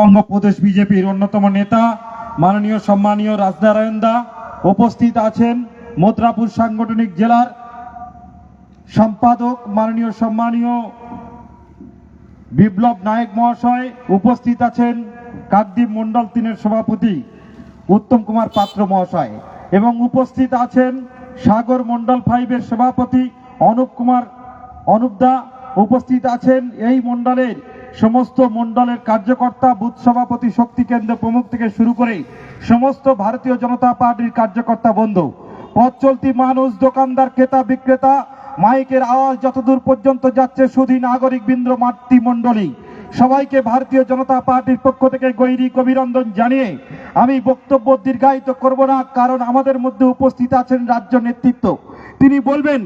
পশ্চিমবঙ্গ প্রদেশ বিজেপির অন্যতম নেতা, মাননীয় সম্মানীয় রাজনারায়ণ দা উপস্থিত আছেন মথুরাপুর সাংগঠনিক জেলার সম্পাদক, মাননীয় সম্মানীয় বিপ্লব নায়ক মহাশয় উপস্থিত আছেন কাকদ্বীপ মন্ডল তিনের সভাপতি উত্তম কুমার পাত্র মহাশয় এবং উপস্থিত আছেন সাগর মন্ডল ফাইভের সভাপতি অনুপ কুমার, অনুপ দা উপস্থিত আছেন এই মন্ডলের সমস্ত মন্ডলের কার্যকর্তা, বুথ সভাপতি, শক্তি কেন্দ্র প্রমুখ থেকে শুরু করে সমস্ত ভারতীয় জনতা পার্টির কার্যকর্তা বন্ধু, পথ চলতি মানুষ, দোকানদার, ক্রেতা, বিক্রেতা, মাইকের আওয়াজ যতদূর পর্যন্ত যাচ্ছে, শুধু নাগরিক বৃন্দ মাতৃমণ্ডলী সবাইকে ভারতীয় জনতা পার্টির পক্ষ থেকে গৈরিক অভিনন্দন জানিয়ে আমি বক্তব্য দীর্ঘায়িত করব না, কারণ আমাদের মধ্যে উপস্থিত আছেন রাজ্য নেতৃত্ব। তিনি বলবেন,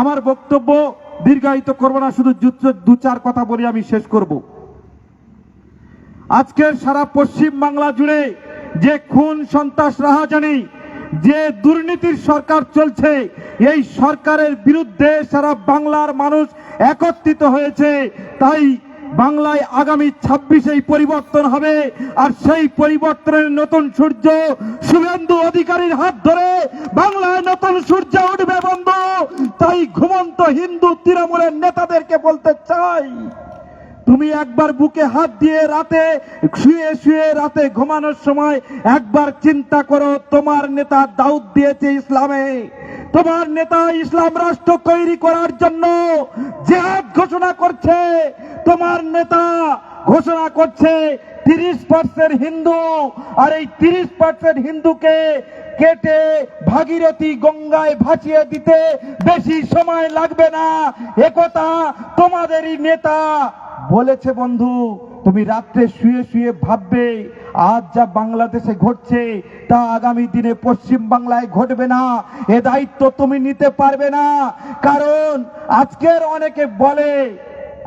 আমার বক্তব্য দীর্ঘায়িত করব না, শুধু যুদ্ধ দু চার কথা বলে, আমি শেষ করব। আজকের সারা পশ্চিম বাংলা জুড়ে যে খুন সন্ত্রাস রাহাজানি, যে দুর্নীতির সরকার চলছে, এই সরকারের বিরুদ্ধে সারা বাংলার মানুষ একত্রিত হয়েছে, তাই বাংলায় আগামী ছাব্বিশেই পরিবর্তন হবে, আর সেই পরিবর্তনের নতুন সূর্য শুভেন্দু অধিকারীর হাত ধরে বাংলায় নতুন সূর্য উঠবে বন্ধু। তাই ঘুমন্ত হিন্দু তৃণমূলের নেতাদেরকে বলতে চাই তুমি একবার বুকে হাত দিয়ে রাতে শুয়ে শুয়ে রাতে ঘুমানোর সময় একবার চিন্তা করো, তোমার নেতা দাউদ দিয়েছে ইসলামে। তোমার নেতা ইসলাম রাষ্ট্র তৈরি করার জন্য জেহাদ ঘোষণা করছে। তোমার নেতা ঘোষণা করছে, তিরিশ পার্সেন্ট হিন্দু, আর এই তিরিশ পার্সেন্ট হিন্দুকে কেটে ভাগীরথী গঙ্গায় ভাসিয়ে দিতে বেশি সময় লাগবে না। একথা তোমাদেরই নেতা বলেছে বন্ধু, তুমি রাত্রে শুয়ে শুয়ে ভাববে, আজ যা বাংলাদেশে ঘটছে, তা আগামী দিনে পশ্চিম বাংলায় ঘটবে না। এ দায়িত্ব তুমি নিতে পারবে না। কারণ আজকের অনেকে বলে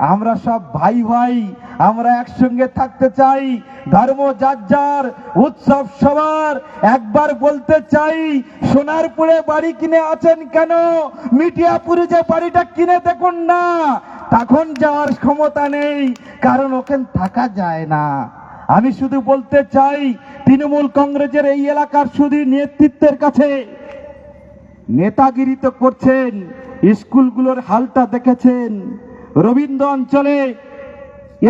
আমরা সব ভাই ভাই, আমরা একসঙ্গে থাকতে চাই। ধর্ম যার যার, উৎসব সবার। একবার বলতে চাই, সোনারপুরে বাড়ি কিনে আছেন কেন? মিটিয়াপুরে যে বাড়িটা কিনে দেখুন না। তখন যাওয়ার ক্ষমতা নেই, কারণ ওখানে থাকা যায় না। আমি শুধু বলতে চাই, তৃণমূল কংগ্রেসের এই এলাকার শুধু নেতৃত্বের কাছে। নেতাগিরি তো করছেন, স্কুলগুলোর হালটা দেখেছেন। রবীন্দ্র অঞ্চলে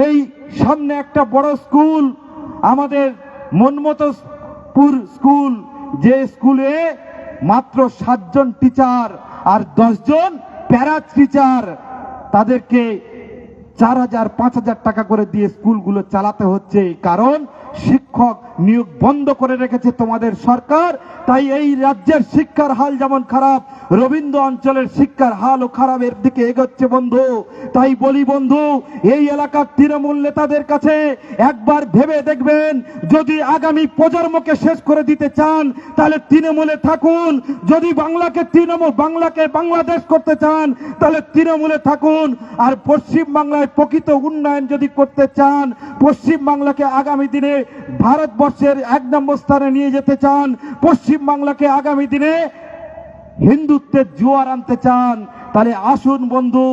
এই সামনে একটা বড় স্কুল, আমাদের মনমতপুর স্কুল, যে স্কুলে মাত্র সাতজন টিচার আর দশজন প্যারা টিচার, তাদেরকে চার হাজার, পাঁচ হাজার টাকা করে দিয়ে স্কুলগুলো চালাতে হচ্ছে। কারণ শিক্ষক নিয়োগ বন্ধ করে রেখেছে তোমাদের সরকার। তাই এই রাজ্যের শিক্ষার হাল যেমন খারাপ, রবীন্দ্র অঞ্চলের শিক্ষার হালও খারাপের দিকে এগোচ্ছে বন্ধু। তাই বলি বন্ধু, এই এলাকার তৃণমূল নেতাদের কাছে একবার ভেবে দেখবেন, যদি আগামী প্রজন্মকে শেষ করে দিতে চান, তাহলে তৃণমূলে থাকুন। যদি বাংলাকে তৃণমূল, বাংলাকে বাংলাদেশ করতে চান, তাহলে তৃণমূলে থাকুন। আর পশ্চিম বাংলায় প্রকৃত উন্নয়ন যদি করতে চান পশ্চিম বাংলাকে আগামী দিনে ভারতবর্ষের এক নম্বর স্থানে নিয়ে যেতে চান, পশ্চিম বাংলাকে আগামী দিনে হিন্দুত্বের জোয়ার আনতে চান, তাহলে আসুন বন্ধু,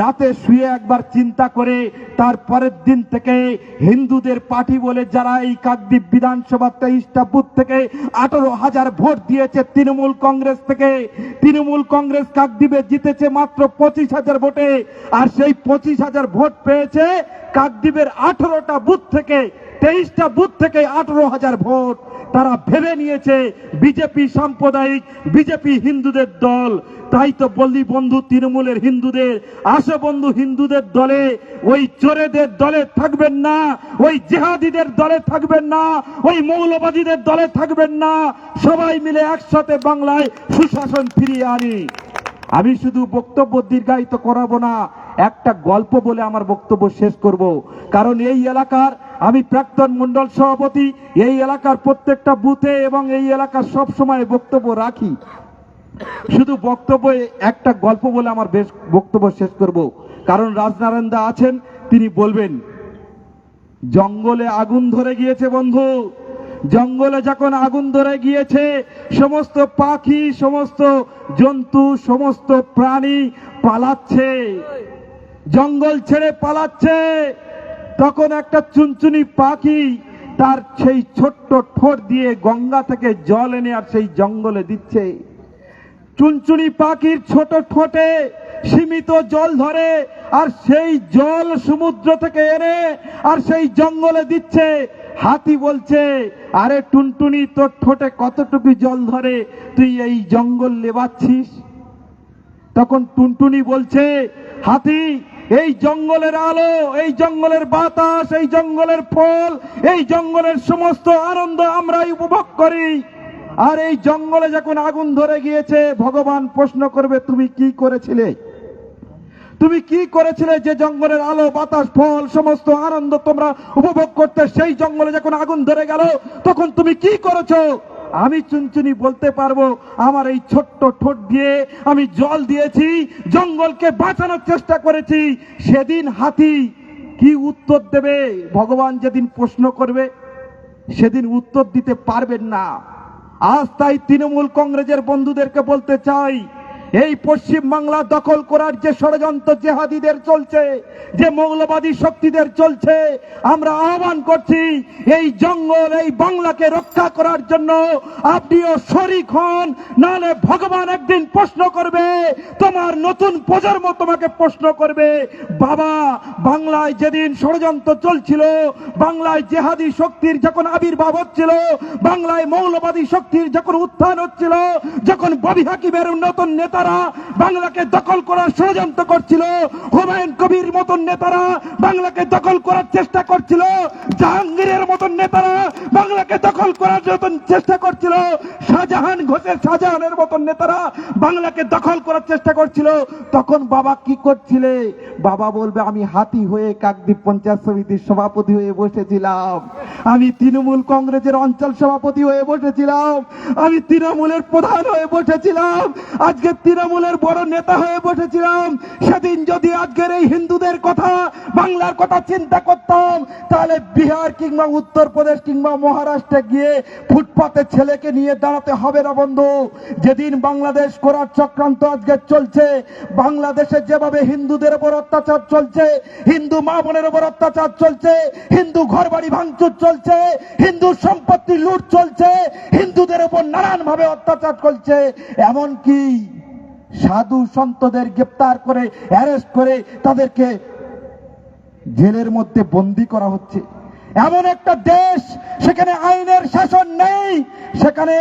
রাতে শুয়ে একবার চিন্তা করে তার পরের দিন থেকে হিন্দুদের পার্টি বলে যারা এই কাকদ্বীপ বিধানসভা তেইশটা বুথ থেকে আঠারো হাজার ভোট দিয়েছে তৃণমূল কংগ্রেস থেকে, তৃণমূল কংগ্রেস কাকদ্বীপে জিতেছে মাত্র পঁচিশ হাজার ভোটে, আর সেই পঁচিশ হাজার ভোট পেয়েছে কাকদ্বীপের আঠারোটা বুথ থেকে তেইশটা বুথ থেকে আঠারো হাজার ভোট তারা ভেবে নিয়েছে বিজেপি সাম্প্রদায়িক, বিজেপি হিন্দুদের দল। তাই তো বললি বন্ধু, তৃণমূলের হিন্দুদের, আসো বন্ধু, হিন্দুদের দলে। ওই চোরেদের দলে থাকবেন না, ওই জেহাদিদের দলে থাকবেন না, ওই মৌলবাদীদের দলে থাকবেন না। সবাই মিলে একসাথে বাংলায় সুশাসন ফিরিয়ে আনি। আমি শুধু বক্তব্য দীর্ঘায়িত করাবো না, একটা গল্প বলে আমার বক্তব্য শেষ করব। কারণ এই এলাকার আমি প্রাক্তন মন্ডল সভাপতি, এই এলাকার প্রত্যেকটা বুথে এবং এই এলাকার সব সময় বক্তব্য রাখি। শুধু বক্তব্য একটা গল্প বলে আমার বেশ বক্তব্য শেষ করব। কারণ রাজনারায়ণ দা আছেন, তিনি বলবেন, জঙ্গলে আগুন ধরে গিয়েছে বন্ধু। জঙ্গলে যখন আগুন ধরে গিয়েছে, সমস্ত পাখি, সমস্ত জন্তু, সমস্ত প্রাণী পালাচ্ছে। জঙ্গল ছেড়ে পালাচ্ছে। তখন একটা চুনচুনি পাখি তার সেই ছোট্ট ঠোঁট দিয়ে গঙ্গা থেকে জল এনে আর সেই জঙ্গলে দিচ্ছে। চুনচুনি পাখির ছোট ঠোঁটে সীমিত জল ধরে আর সেই জল সমুদ্র থেকে এনে আর সেই জঙ্গলে দিচ্ছে। হাতি বলছে, আরে টুনটুনি, তোর ঠোঁটে কতটুকু জল ধরে তুই এই জঙ্গল লেবাচ্ছিস তখন টুনটুনি বলছে, হাতি এই জঙ্গলের আলো, এই জঙ্গলের বাতাস, এই জঙ্গলের ফল, এই জঙ্গলের সমস্ত আনন্দ আমরাই উপভোগ করি। আর এই জঙ্গলে যখন আগুন ধরে গিয়েছে, ভগবান প্রশ্ন করবে, তুমি কি করেছিলে? তুমি কি করেছিলে যে জঙ্গলের আলো, বাতাস, ফল, সমস্ত আনন্দ তোমরা উপভোগ করতে? সেই জঙ্গলে যখন আগুন ধরে গেল, তখন তুমি কি করেছ? আমি চুনচুনি বলতে পারব, আমার এই ছোট্ট ঠোঁট দিয়ে আমি জল দিয়েছি, জঙ্গলকে বাঁচানোর চেষ্টা করেছি। সেদিন হাতি কি উত্তর দেবে? ভগবান যেদিন প্রশ্ন করবে, সেদিন উত্তর দিতে পারবেন না। আজ তাই তৃণমূল কংগ্রেসের বন্ধুদেরকে বলতে চাই এই পশ্চিম বাংলা দখল করার যে ষড়যন্ত্র জেহাদিদের চলছে, যে মৌলবাদী শক্তিদের চলছে, আমরা আহ্বান করছি এই জঙ্গল, এই বাংলাকে রক্ষা করার জন্য আপনিও শরিক হন নাহলে ভগবান একদিন প্রশ্ন করবে, তোমার নতুন প্রজন্ম তোমাকে প্রশ্ন করবে, বাবা, বাংলায় যেদিন ষড়যন্ত্র চলছিল, বাংলায় জেহাদি শক্তির যখন আবির্ভাব হচ্ছিল, বাংলায় মৌলবাদী শক্তির যখন উত্থান হচ্ছিল, যখন ববি হাকিমের নতুন নেতারা বাংলাকে দখল করার ষড়যন্ত্র করছিল। হুমায়ুন কবির মতন নেতারা বাংলাকে দখল করার চেষ্টা করছিল। জাহাঙ্গীরের মতন নেতারা বাংলাকে দখল করার মতন চেষ্টা করছিল, শাহজাহান ঘোষের শাহজাহানের মতন নেতারা বাংলাকে দখল করার চেষ্টা করছিল, তখন বাবা কি করছিলে? বাবা বলবে, আমি হাতি হয়ে কাকদ্বীপ পঞ্চায়েত সমিতির সভাপতি হয়ে বসেছিলাম। আমি তৃণমূল কংগ্রেসের অঞ্চল সভাপতি হয়ে বসেছিলাম। আমি তৃণমূলের প্রধান হয়ে বসেছিলাম। আজকে তৃণমূলের বড় নেতা হয়ে বসেছিলাম। সেদিন যদি আজকের এই হিন্দুদের কথা, বাংলার কথা চিন্তা করতাম, তাহলে বিহার কিংবা উত্তরপ্রদেশ কিংবা মহারাষ্ট্রে গিয়ে ফুটপাতে ছেলেকে নিয়ে দাঁড়াতে হবে না, বন্ধু। যেদিন বাংলাদেশ করার চক্রান্ত আজকে চলছে, বাংলাদেশে যেভাবে হিন্দুদের উপর অত্যাচার চলছে, হিন্দু মা বোনের উপর অত্যাচার চলছে, হিন্দু ঘর বাড়ি ভাঙচুর চলছে, হিন্দু সম্পত্তি লুট চলছে, হিন্দুদের উপর নানান ভাবে অত্যাচার চলছে, এমনকি সাধু সন্তদের গ্রেপ্তার করে, অ্যারেস্ট করে তাদেরকে জেলের মধ্যে বন্দি করা হচ্ছে। এমন একটা দেশ সেখানে আইনের শাসন নেই, সেখানে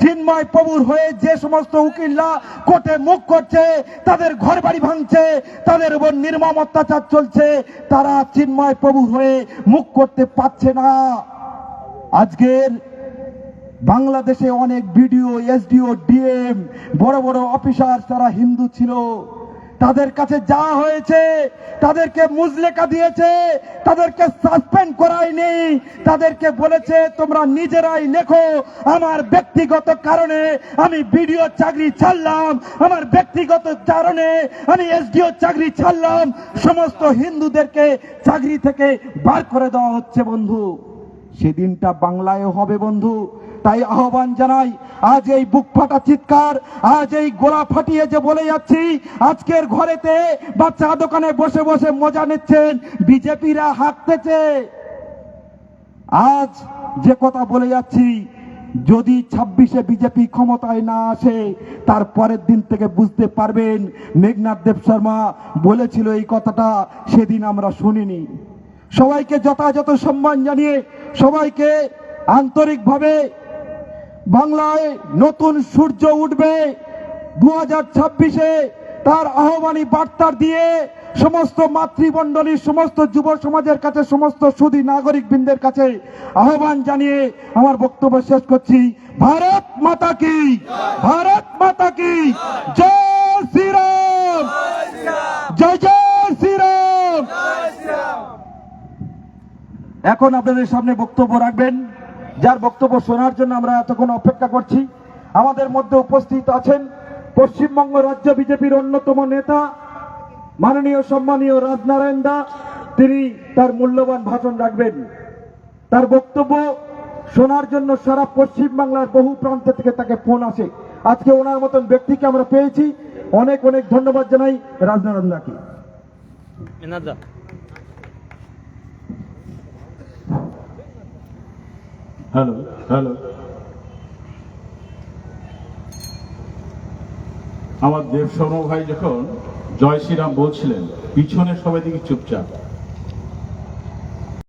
চিন্ময় প্রভুর হয়ে যে সমস্ত উকিলরা কোর্টে মুখ করছে, তাদের ঘর বাড়ি ভাঙছে, তাদের উপর নির্মম অত্যাচার চলছে, তারা চিন্ময় প্রভু হয়ে মুখ করতে পারছে না। আজকের বাংলাদেশে অনেক বিডিও, এসডিও, ডিএম, বড় বড় অফিসার তারা হিন্দু ছিল তাদের কাছে যা হয়েছে, তাদেরকে মুজলেকা দিয়েছে, তাদেরকে সাসপেন্ড করায়নি তাদেরকে বলেছে, তোমরা নিজেরাই লেখো, আমার ব্যক্তিগত কারণে আমি বিডিও চাকরি ছাড়লাম, আমার ব্যক্তিগত কারণে আমি এসডিও চাকরি ছাড়লাম, সমস্ত হিন্দুদেরকে চাকরি থেকে বার করে দেওয়া হচ্ছে, বন্ধু। সেদিনটা বাংলায় হবে, বন্ধু। তাই আহ্বান জানাই, আজ এই বুক ফাটা চিৎকার, আজ এই গোলা ফাটিয়ে যে বলে যাচ্ছি, আজকের ঘরেতে বা চা দোকানে বসে বসে মজা নিচ্ছেন, বিজেপিরা হাঁকতেছে। আজ যে কথা বলে যাচ্ছি, যদি ছাব্বিশে বিজেপি ক্ষমতায় না আসে, তার পরের দিন থেকে বুঝতে পারবেন, মেঘনাথ দেব শর্মা বলেছিল এই কথাটা, সেদিন আমরা শুনিনি। সবাইকে যথাযথ সম্মান জানিয়ে, সবাইকে আন্তরিকভাবে বাংলায় নতুন সূর্য উঠবে। দু হাজার ছাব্বিশে তার আহ্বানী বার্তা দিয়ে সমস্ত মাতৃমণ্ডলীর সমস্ত যুব সমাজের কাছে, সমস্ত সুদী নাগরিক বৃন্দের কাছে আহ্বান জানিয়ে আমার বক্তব্য শেষ করছি। ভারত মাতা কি? ভারত মাতা কি? জয় শ্রীরাম! জয় জয় শ্রীরাম! এখন আপনাদের সামনে বক্তব্য রাখবেন। যার বক্তব্য শোনার জন্য আমরা এতক্ষণ অপেক্ষা করছি। আমাদের মধ্যে উপস্থিত আছেন পশ্চিমবঙ্গ রাজ্য বিজেপির অন্যতম নেতা, মাননীয় সম্মানীয় রাজনারায়ণ দা। তিনি তার মূল্যবান ভাষণ রাখবেন। তার বক্তব্য শোনার জন্য সারা পশ্চিম বাংলার বহু প্রান্ত থেকে তাকে ফোন আসে। আজকে ওনার মতন ব্যক্তিকে আমরা পেয়েছি। অনেক অনেক ধন্যবাদ জানাই রাজনারায়ণ দাকে। হ্যালো হ্যালো আমার দেব ভাই যখন জয় শ্রীরাম বলছিলেন পিছনে সবাই দেখি চুপচাপ।